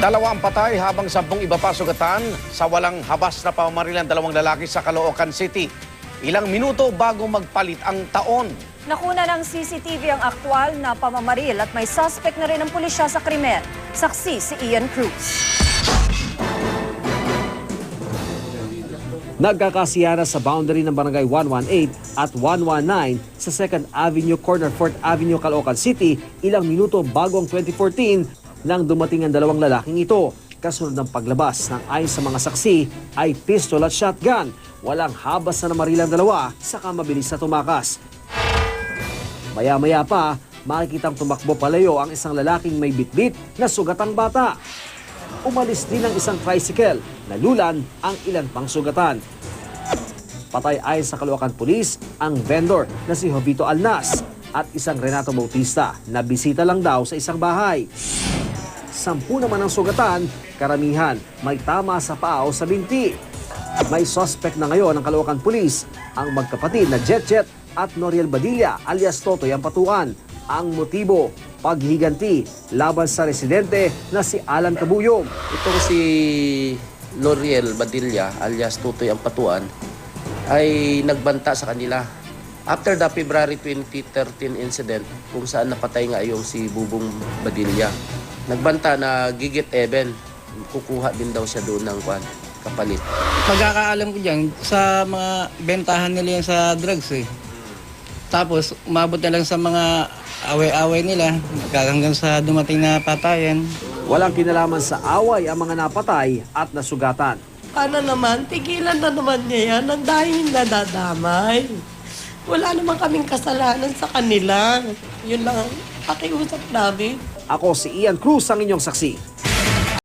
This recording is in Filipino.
Dalawa ang patay habang sampung iba pa sugatan sa walang habas na pamamarilan dalawang lalaki sa Caloocan City. Ilang minuto bago magpalit ang taon. Nakuna ng CCTV ang aktwal na pamamaril at may suspect na rin ang pulisya sa krimen. Saksi si Ian Cruz. Nagkakasiyara sa boundary ng barangay 118 at 119 sa 2nd Avenue corner 4th Avenue, Caloocan City ilang minuto bago ang 2014 nang dumating ang dalawang lalaking ito. Kasunod ng paglabas ng ayon sa mga saksi ay pistol at shotgun. Walang habas na namarilang dalawa saka mabilis na tumakas. Maya-maya pa, makikitang tumakbo palayo ang isang lalaking may bitbit na sugatang bata. Umalis din ang isang tricycle, nalulan ang ilan pang sugatan. Patay ayon sa Caloocan Police ang vendor na si Jovito Alnas at isang Renato Bautista na bisita lang daw sa isang bahay. Sampu naman ang sugatan, karamihan may tama sa paa o sa binti. May suspect na ngayon ng Caloocan Police, ang magkapatid na Jet Jet at Noriel Badilla alias Totoy ang patuan. Ang motibo, paghiganti laban sa residente na si Alan Cabuyong. Itong si L'Oreal Badilla alias Tutoy Ampatuan ay nagbanta sa kanila. After the February 2013 incident kung saan napatay nga yung si Bubong Badilla, nagbanta na gigit even, kukuha din daw siya doon ng kwan, kapalit. Pagkakaalam ko dyan, sa mga bentahan nila yan sa drugs eh. Tapos, umabot na lang sa mga away-away nila hanggang sa dumating na patayan. Walang kinalaman sa away ang mga napatay at nasugatan. Paano naman? Tigilan na naman niya yan. Ang dahil nadadamay. Wala naman kaming kasalanan sa kanila. Yun lang ang pakiusap namin. Ako si Ian Cruz ang inyong saksi.